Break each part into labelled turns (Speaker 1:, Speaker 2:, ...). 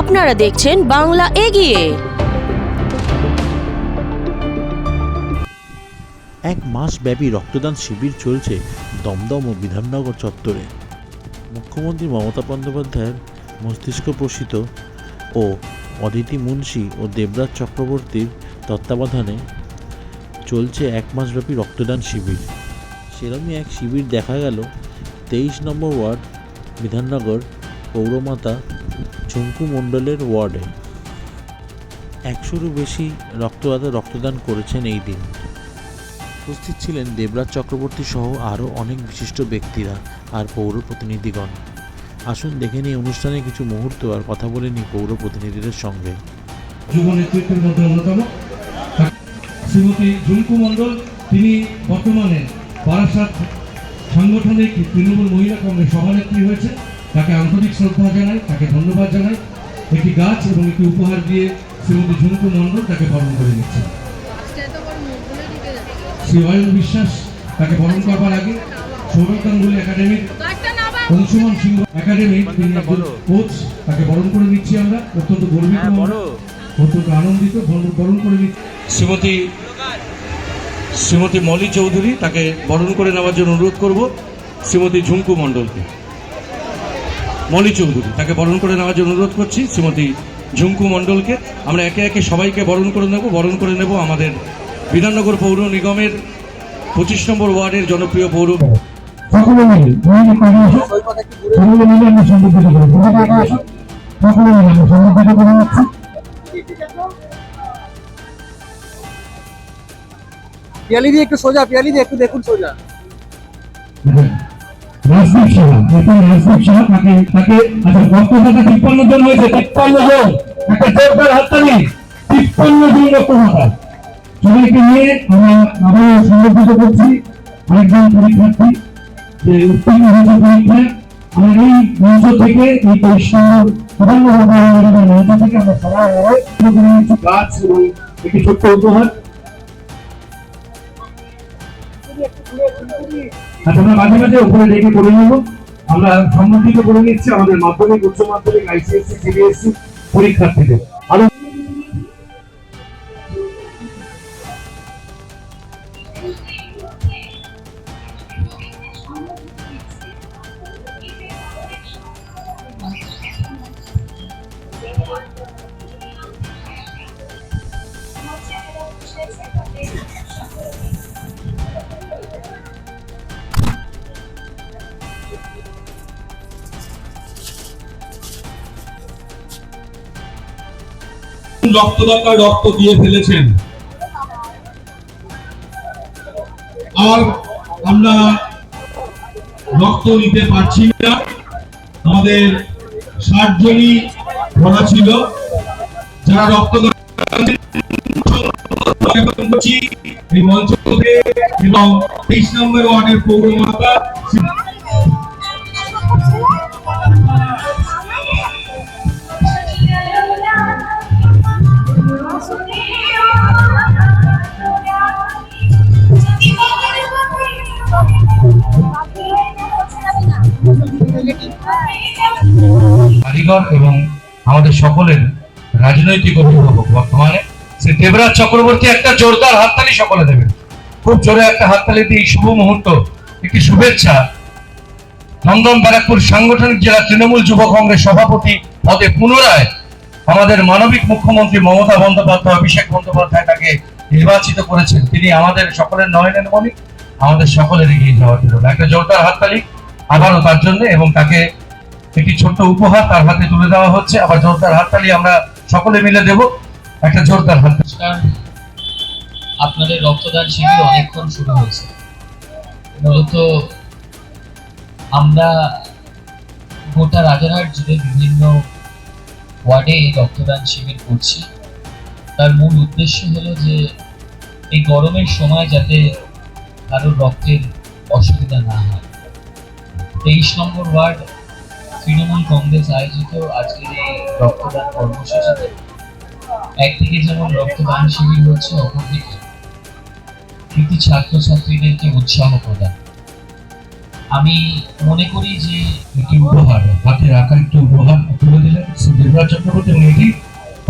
Speaker 1: আপনারা দেখছেন বাংলা এগিয়ে।
Speaker 2: এক মাস ব্যাপী রক্তদান শিবির চলছে দমদম ও বিধাননগর চত্বরে। মুখ্যমন্ত্রী মমতা বন্দ্যোপাধ্যায়ের মস্তিষ্ক প্রসিত ও অদিতি মুন্সি ও দেবরাজ চক্রবর্তীর তত্ত্বাবধানে চলছে এক মাসব্যাপী রক্তদান শিবির। সেরমই এক শিবির দেখা গেল তেইশ নম্বর ওয়ার্ড বিধাননগর পৌরমাতা ঝুমকু মণ্ডলের ওয়ার্ডে। একশোরও বেশি রক্তদাতা রক্তদান করেছেন এই দিন। উপস্থিত ছিলেন দেবরাজ চক্রবর্তী সহ আরও অনেক বিশিষ্ট ব্যক্তিরা আর পৌর প্রতিনিধিগণ। আসুন দেখে নিই অনুষ্ঠানে কিছু মুহূর্ত আর কথা বলে নিই পৌর প্রতিনিধিদের সঙ্গে।
Speaker 3: যুব নেতৃত্বের মধ্যে অন্যতম। শ্রীমতী ঝুমকু মণ্ডল, তিনি বর্তমানে বারাসাত সাংগঠনিক তৃণমূল মহিলা কংগ্রেস সভানেত্রী হয়েছে তাকে আন্তরিক শ্রদ্ধা জানাই তাকে ধন্যবাদ জানাই। একটি গাছ এবং একটি উপহার দিয়ে শ্রীমতী ঝুমকু মণ্ডল তাকে বরণ করে নিচ্ছে। শ্রী অয়ন বিশ্বাস তাকে বরণ করবার আগে সৌরভ গাঙ্গুলি একাডেমির অংশুমান সিংহ একাডেমির তিনি একজন কোচ তাকে বরণ করে নিচ্ছি আমরা। অত্যন্ত গর্বিত আমরা। অত্যন্ত আনন্দিত বরণ- বরণ করে নিচ্ছি। শ্রীমতী শ্রীমতী মলি চৌধুরী তাকে বরণ করে নেওয়ার জন্য অনুরোধ করব শ্রীমতী ঝুমকু মণ্ডলকে। মলি চৌধুরী। তাকে বরণ করে নেওয়ার জন্য অনুরোধ করছি। শ্রীমতী ঝুমকু মণ্ডলকে আমরা একে একে সবাইকে বরণ করে নেব বরণ করে নেব আমাদের বিধাননগর পৌর নিগমের পঁচিশ নম্বর ওয়ার্ডের জনপ্রিয় পৌর।
Speaker 4: পিয়ালি দিয়ে একটু সোজা পিয়ালি দিয়ে একটু দেখুন সোজা।
Speaker 5: রাজদীপ সাহা এখন রাজদীপ সাহা থেকে, এই পরিশ্রম সাধারণ মঞ্চ থেকে আমরা সবাই কিছু গাছ এবং একটি ছোট্ট উপহার। আচ্ছা আমরা মাঝে মাঝে উপরে ডেকে করে নেব। আমরা সম্মতিকে করে নিচ্ছি, আমাদের মাধ্যমিক, উচ্চ মাধ্যমিক, আইসিএসসি, সিবিএসসি পরীক্ষার্থীদের। আরও
Speaker 3: রক্তদাতা রক্ত দিয়ে ফেলেছেন। আর আমরা রক্ত নিতে পারছি না। আমাদের ষাট জনই ভরা ছিল। যারা মঞ্চ এবং তেইশ নম্বর ওয়ার্ডের পৌরমাতা
Speaker 5: কারিগর এবং আমাদের সকলের রাজনৈতিক অভিভাবক বর্তমানে, শ্রী দেবরাজ চক্রবর্তী একটা জোরদার হাততালি সকলে দেবেন। খুব জোরে একটা হাততালি দিয়ে শুভ মুহূর্ত, একটি শুভেচ্ছা। নন্দন ব্যারাকপুর সাংগঠনিক জেলা তৃণমূল যুব কংগ্রেস সভাপতি পদে পুনরায় আমাদের মানবিক মুখ্যমন্ত্রী মমতা বন্দ্যোপাধ্যায়, অভিষেক বন্দ্যোপাধ্যায় তাকে নির্বাচিত করেছেন। তিনি আমাদের সকলের নয়নের মণি আমাদের সকলের এগিয়ে যাওয়ার জন্য। একটা জোরদার হাততালি আবারও তার জন্য এবং তাকে একটি ছোট্ট উপহার তার হাতে তুলে দেওয়া হচ্ছে। আবার জোরদার হাততালি আমরা সকলে মিলে দেব। একটা জোরদার হাত
Speaker 6: আপনাদের রক্তদান শিবির অনেকক্ষণ শুরু হয়েছে। মূলত আমরা গোটা রাজারহাট জুড়ে বিভিন্ন ওয়ার্ডে এই রক্তদান শিবির করছি। তার মূল উদ্দেশ্য হলো যে এই গরমের সময় যাতে কারোর রক্তের অসুবিধা না হয়। তেইশ নম্বর ওয়ার্ড তৃণমূল কংগ্রেস আয়োজিত আজকের এই রক্তদান কর্মসূচিতে একদিকে যেমন রক্তদান শিবির হচ্ছে, অপরদিকে কৃতি ছাত্রছাত্রীদেরকে উৎসাহ প্রদান। আমি মনে করি যে
Speaker 5: একটি উপহার, হাতে রাখা একটি উপহার তুলে দিলেন শ্রী দেবরাজ চক্রবর্তী এবং এটি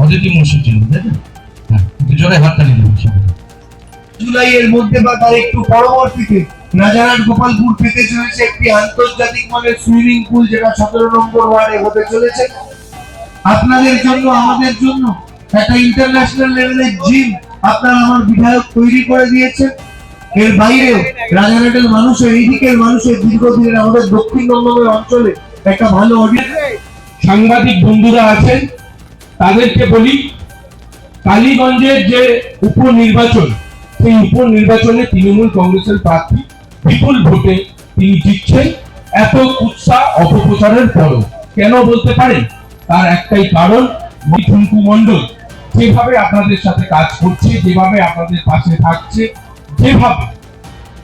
Speaker 5: অদিতি মুন্সির জন্য তাই না? হ্যাঁ একটু জোরে হাততালি দেবেন
Speaker 7: জুলাইয়ের মধ্যে বা তার একটু পরবর্তীতে রাজারহাট গোপালপুর পেতে চলেছে একটি আন্তর্জাতিক মানের সুইমিং পুল, যেটা সতেরো নম্বর ওয়ার্ডে হতে চলেছে। আপনাদের জন্য, আমাদের জন্য একটা ইন্টারন্যাশনাল লেভেলের জিম আপনার আমার বিধায়ক তৈরি করে দিয়েছে এর বাইরেও রাজারহাটের মানুষের এই দিকের মানুষের দীর্ঘদিনের আমাদের দক্ষিণ দমদমের অঞ্চলে একটা ভালো অডিয়েন্স
Speaker 3: সাংবাদিক বন্ধুরা আছেন, তাদেরকে বলি, কালীগঞ্জের যে উপনির্বাচন, সেই উপনির্বাচনে তৃণমূল কংগ্রেসের প্রার্থী বিপুল ভোটে তিনি জিতছেন। এত উৎসাহ অপপ্রচারের পরও। কেন বলতে পারেন? তার একটাই কারণ মিঠুনকু মণ্ডল যেভাবে আপনাদের সাথে কাজ করছে, যেভাবে আপনাদের পাশে থাকছে, যেভাবে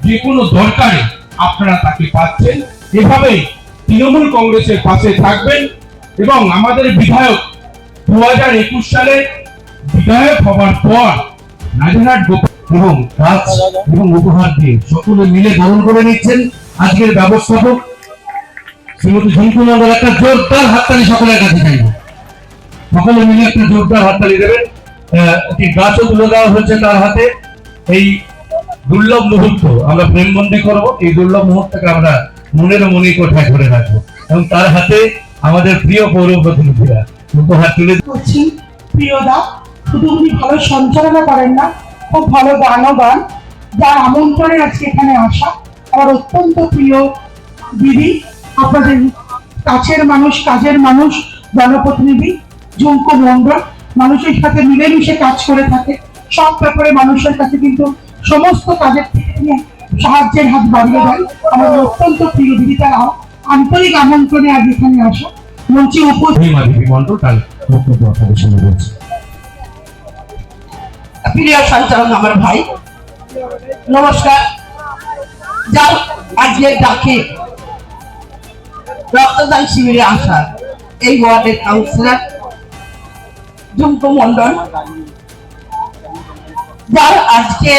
Speaker 3: যে কোনো দরকারে আপনারা তাকে পাচ্ছেন, এভাবেই তৃণমূল কংগ্রেসের পাশে থাকবেন এবং আমাদের বিধায়ক দু হাজার একুশ সালে বিধায়ক হবার পর রাজারহাট গোপাল
Speaker 5: এবং কাজ এবং উপহার দিয়ে সকলে মিলে গ্রহণ করে নিচ্ছেন আজকের ব্যবস্থাপক শ্রীমতী ঝুমকু মন্ডল একটা জোরদার হাততালি সকলের কাছে চাইব। সকলে মিলে একটা জোরদার হাততালি দেবেন। একটি গাছও তুলে দেওয়া হচ্ছে তার হাতে। এই দুর্লভ মুহূর্ত আমরা প্রেমবন্দি করব। এই দুর্লভ মুহূর্তকে আমরা মনের মনি কোঠায় ধরে রাখব। এবং তার হাতে আমাদের প্রিয় পৌর প্রতিনিধিরা উপহার তুলে
Speaker 8: করছি। প্রিয়দা, শুধু উনি ভালো সঞ্চালনা করেন না খুব ভালো গানও গান। যার আমন্ত্রণে আজকে এখানে আসা আমার অত্যন্ত প্রিয় দিদি, আপনাদের কাছের মানুষ, কাজের মানুষ, জনপ্রতিনিধি ঝুমকো মন্ডল মানুষের সাথে মিলেমিশে কাজ করে থাকে। সব ব্যাপারে মানুষের কাছে কিন্তু সমস্ত কাজের থেকে সাহায্যের হাত বাড়িয়ে দেন। আমাদের অত্যন্ত প্রিয় দিদি, তার আন্তরিক আমন্ত্রণে আজ এখানে আসা। মঞ্চে উপস্থিত
Speaker 5: মন্ডল তার বক্তব্য আপনাদের শুনে
Speaker 8: প্রিয় সঞ্চালক আমার ভাই, নমস্কার। যার আজকে ডাকে রক্তদান শিবিরে এই ওয়ার্ডের কাউন্সিলর মন্ডল যার আজকে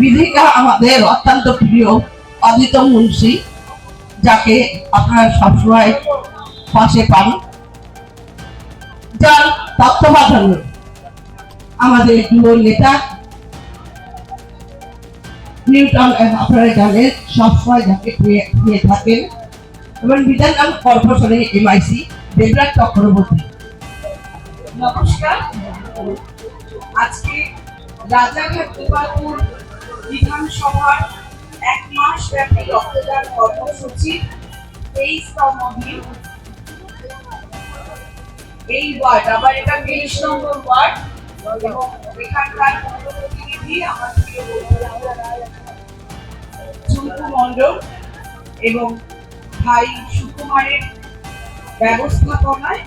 Speaker 8: বিধিকা আমাদের অত্যন্ত প্রিয় অদিত মুন্সি, যাকে আপনারা সবসময় পাশে পান। যার তত্ত্বাবধানে আমাদের যুব নেতা নিউটন আপনারা জানেন সবসময় যাকে থাকেন। এবং এমআইসি দেবরাজ চক্রবর্তী।
Speaker 9: নমস্কার। আজকে রাজারহাট গোপালপুর বিধানসভার এক মাস ব্যাপী রক্তদান কর্মসূচি, তেইশতম দিন। এই ওয়ার্ড আবার এটা তেইশ নম্বর ওয়ার্ড। এবং এখানকার প্রতিনিধি আমার প্রিয় বন্ধুরা ঝুমকু মণ্ডল এবং ভাই সুকুমারের ব্যবস্থাপনায়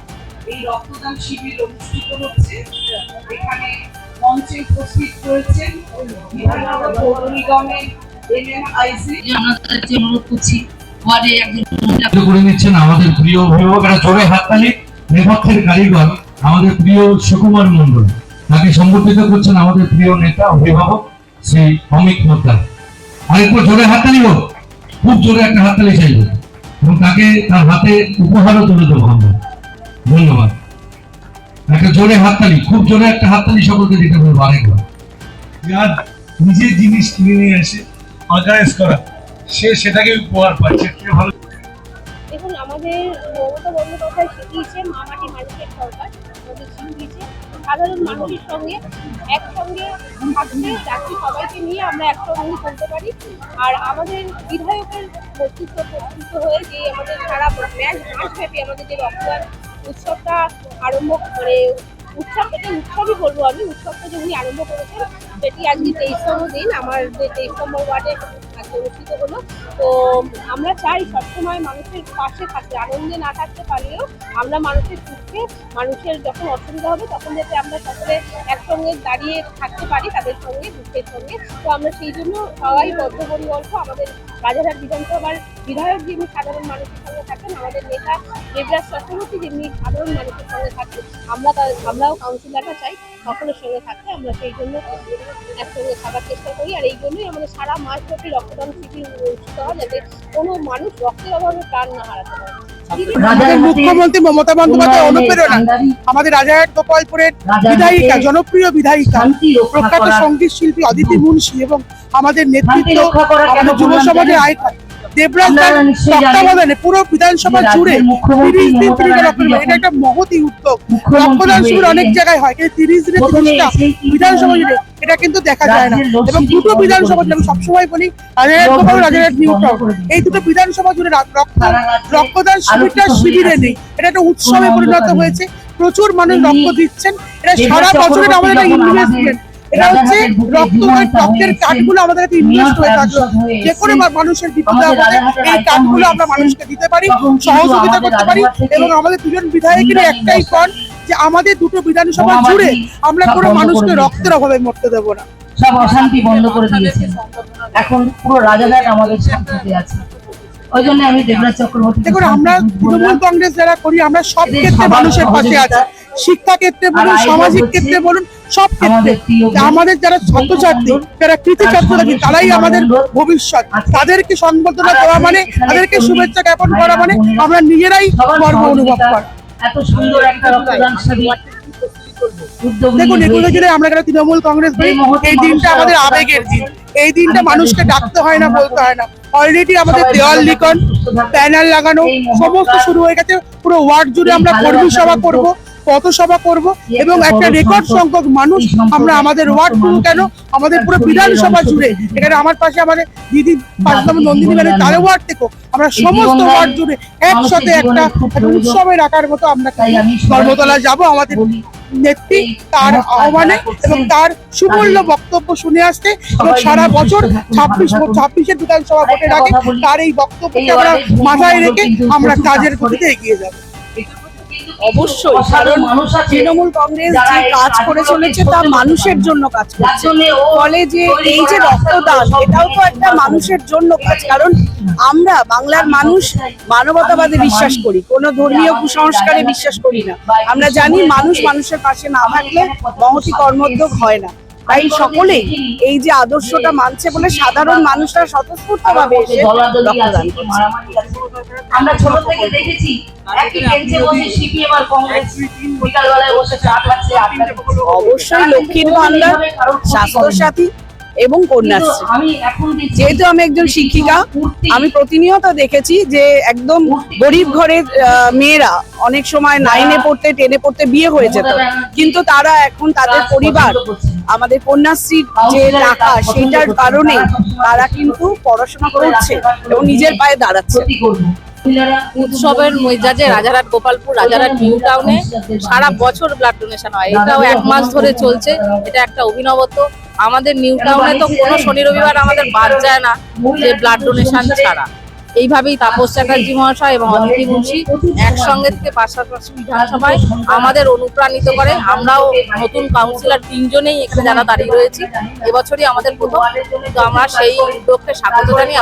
Speaker 9: এই রক্তদান শিবির অনুষ্ঠিত হচ্ছে। এখানে মঞ্চে উপস্থিত রয়েছেন বিধাননগর পৌর নিগমের এনএমআইসি
Speaker 10: আমরা তাদেরকে অনুরোধ করছি ওয়ার্ডে একজন
Speaker 5: করে নিচ্ছেন আমাদের প্রিয় অভিভাবকেরা জোরে হাততালি। নেপথ্যের কারিগর আমাদের প্রিয় সুকুমার মন্ডল তাকে সম্বর্ধিত করছেন আমাদের প্রিয় নেতা, অভিভাবক শ্রী অমিত মোদ্দার। আরেকবার জোরে হাততালি হোক খুব জোরে একটা হাততালি চাইব এবং তাকে তার হাতে উপহারও তুলে দেবো আমরা। ধন্যবাদ। একটা জোরে হাততালি, খুব জোরে একটা হাততালি সকলকে দিতে বলব আরেকবার।
Speaker 7: যার নিজের জিনিস কিনে নিয়ে এসে অর্গানাইজ করা, সে সেটাকে উপহার পাচ্ছে। কে ভালো
Speaker 1: আমাদের মমতা বন্দ্যোপাধ্যায় শিখিয়েছে মামাটি মানুষের সরকার, আমাদের শিখিয়েছে। সাধারণ মানুষের সঙ্গে একসঙ্গে থাকতে, যাতে সবাইকে নিয়ে আমরা একসঙ্গে চলতে পারি। আর আমাদের বিধায়কের কর্তৃত্ব কর্তৃত্ব হয়ে যে আমাদের সারা ম্যাচ মাসব্যাপী আমাদের যে রক্তদান উৎসবটা আরম্ভ মানে উৎসব এটা উৎসবই বলব আমি, উৎসবটা যে উনি আরম্ভ করেছেন, সেটি আজকে তেইশতম দিন। আমার যে তেইশ নম্বর ওয়ার্ডে অনুষ্ঠিত হলো। তো আমরা চাই সবসময় মানুষের পাশে থাকতে, আনন্দে না থাকতে পারলেও আমরা মানুষের সুখে মানুষের যখন অসুবিধা হবে তখন যাতে আমরা সকলে একসঙ্গে দাঁড়িয়ে থাকতে পারি তাদের সঙ্গে, দুঃখের সঙ্গে। তো আমরা সেই জন্য সবাই বদ্ধপরিকল্প আমাদের রাজারহাট বিধানসভার বিধায়ক যিনি সাধারণ মানুষের সঙ্গে থাকেন আমাদের নেতা দেবরাজ চক্রবর্তী যেমনি সাধারণ মানুষের সঙ্গে থাকেন আমরা আমরাও কাউন্সিলররা চাই সকলের সঙ্গে থাকতে আমরা সেই জন্য একসঙ্গে থাকার চেষ্টা করি। আর এই জন্যই আমাদের সারা মাস ব্যাপী রক্তদান
Speaker 11: শিবির অনুষ্ঠিত হয় যাতে কোনো মানুষ রক্তের অভাবে প্রাণ না হারাতে পারে।
Speaker 8: মুখ্যমন্ত্রী মমতা বন্দ্যোপাধ্যায় অনুপ্রেরণা। আমাদের রাজারহাট গোপালপুরের বিধায়িকা জনপ্রিয় বিধায়িকা প্রখ্যাত সংগীত শিল্পী অদিতি মুন্সি এবং আমাদের নেতৃত্ব আমাদের যুব সমাজের আইকন দেবরাজ দাস তত্ত্বাবধানে পুরো বিধানসভা জুড়ে তিরিশ দিন তিনি রক্তদান এটা একটা মহতি উদ্যোগ। রক্তদান শিবির অনেক জায়গায় হয় কিন্তু তিরিশ দিনে তিরিশটা বিধানসভা জুড়ে এটা কিন্তু দেখা যায় না। এবং দুটো বিধানসভা আমি সবসময় বলি রাজারহাট রাজারহাট নিউ টাউন এই দুটো বিধানসভা জুড়ে রক্তদান শিবিরটা শিবিরে নেই। এটা একটা উৎসবে পরিণত হয়েছে। প্রচুর মানুষ রক্ত দিচ্ছেন। এটা সারা বছরের আমাদের একটা ইনভেস্টমেন্ট এটা হচ্ছে রক্ত রক্তের কার্ডগুলো আমাদের কাছে ইনভেস্ট হয়ে থাকল। যে কোনো মানুষের বিপদে আপদে এই কার্ডগুলো আমরা মানুষকে দিতে পারি সহযোগিতা করতে পারি এবং আমাদের দুজন বিধায়কের একটাই পণ যে আমাদের দুটো বিধানসভা জুড়ে আমরা কোনো মানুষকে রক্তের অভাবে মরতে দেবো না।
Speaker 12: সব অশান্তি বন্ধ করে দিয়েছে। এখন পুরো রাজাঘাট আমাদের শান্তিতে আছে। ওই জন্য আমি দেবরাজ চক্রবর্তী
Speaker 8: দেখুন আমরা তৃণমূল কংগ্রেস যারা করি আমরা সব ক্ষেত্রে মানুষের পাশে আছি। শিক্ষা ক্ষেত্রে বলুন সামাজিক ক্ষেত্রে বলুন সব ক্ষেত্রে আমাদের যারা ছাত্রছাত্রী যারা কৃতি ছাত্রছাত্রী তারাই আমাদের ভবিষ্যৎ তাদেরকে সম্বর্ধনা দেওয়া মানে তাদেরকে শুভেচ্ছা জ্ঞাপন করা মানে আমরা নিজেরাই গর্ব অনুভব করা।
Speaker 12: এত সুন্দর একটা রক্তদান শিবির
Speaker 8: দেখুন এগুলো। যদি আমরা যারা তৃণমূল কংগ্রেস করি
Speaker 12: এই
Speaker 8: দিনটা আমাদের আবেগের দিন। এই দিনটা মানুষকে ডাকতে হয় না বলতে হয় না। অলরেডি আমাদের দেওয়াল লিখন ব্যানার লাগানো সমস্ত শুরু হয়ে গেছে পুরো ওয়ার্ড জুড়ে আমরা কর্মী সভা করব। পথসভা করব এবং
Speaker 12: একটা
Speaker 8: রেকর্ড
Speaker 12: সংখ্যক-
Speaker 8: মানুষ আমরা আমাদের ওয়ার্ড শুধু কেন? আমাদের পুরো বিধানসভা জুড়ে। এখানে আমার পাশে আমাদের দিদি পাশে নন্দিনী ম্যাডাম তার ওয়ার্ড থেকেও। আমরা সমস্ত ওয়ার্ড জুড়ে একসাথে একটা উৎসবে রাখার মতো আমরা ধর্মতলা যাব আমাদের নেত্রী তার আহ্বানে এবং তার সুমূল্য বক্তব্য শুনে আসতে এবং সারা বছর ছাব্বিশ। ছাব্বিশের বিধানসভা ভোটের আগে তার এই বক্তব্যকে আমরা মাথায় রেখে আমরা কাজের
Speaker 12: কাজ
Speaker 8: গতিতে এগিয়ে যাব।
Speaker 9: অবশ্যই কারণ তৃণমূল কংগ্রেস যে কাজ করে চলেছে তা মানুষের জন্য কাজ করছে। ফলে যে এই যে রক্তদান এটাও তো একটা মানুষের জন্য কাজ। কারণ আমরা বাংলার মানুষ মানবতাবাদে বিশ্বাস করি কোনো ধর্মীয় কুসংস্কারে বিশ্বাস করি না। আমরা জানি মানুষ মানুষের পাশে না থাকলে মহতি কর্মোদ্যোগ হয় না। তাই সকলেই এই যে আদর্শটা মানছে বলে সাধারণ মানুষরা স্বতঃস্ফূর্ত ভাবে এসে রক্তদান।
Speaker 12: আমরা ছোট থেকে দেখেছি একই বেঞ্চে বসে সিপিএম আর কংগ্রেস বিকালবেলায় বসে চা খাচ্ছে।
Speaker 9: অবশ্যই লক্ষ্মীর ভান্ডার স্বাস্থ্য সাথী এবং কন্যাশ্রী। যেহেতু আমি একজন শিক্ষিকা আমি প্রতিনিয়ত দেখেছি যে একদম গরিব ঘরের মেয়েরা অনেক সময় নাইনে পড়তে টেনে পড়তে বিয়ে হয়ে যেত। কিন্তু তারা এখন তাদের পরিবার। আমাদের কন্যাশ্রীর যে টাকা সেটার কারণে তারা কিন্তু পড়াশোনা করছে এবং নিজের পায়ে দাঁড়াচ্ছে।
Speaker 11: উৎসবের মেজাজে রাজারহাট গোপালপুর রাজারহাট নিউ টাউনে সারা বছর ব্লাড ডোনেশন হয়। এটাও এক মাস ধরে চলছে। এটা একটা অভিনবত্ব। আমাদের নিউ টাউনে তো কোনো শনি রবিবার আমাদের বাদ যায় না যে ব্লাড ডোনেশন ছাড়া। এইভাবেই তাপস চ্যাটার্জি মহাশয় এবং অদিতি মুন্সি একসঙ্গে থেকে পাশাপাশি বিধানসভায় আমাদের অনুপ্রাণিত করে। আমরাও নতুন কাউন্সিলর তিনজনেই এখানে যারা দাঁড়িয়ে রয়েছি। এবছরই আমাদের প্রথম। তো আমরা সেই উদ্যোগকে স্বাগত জানিয়ে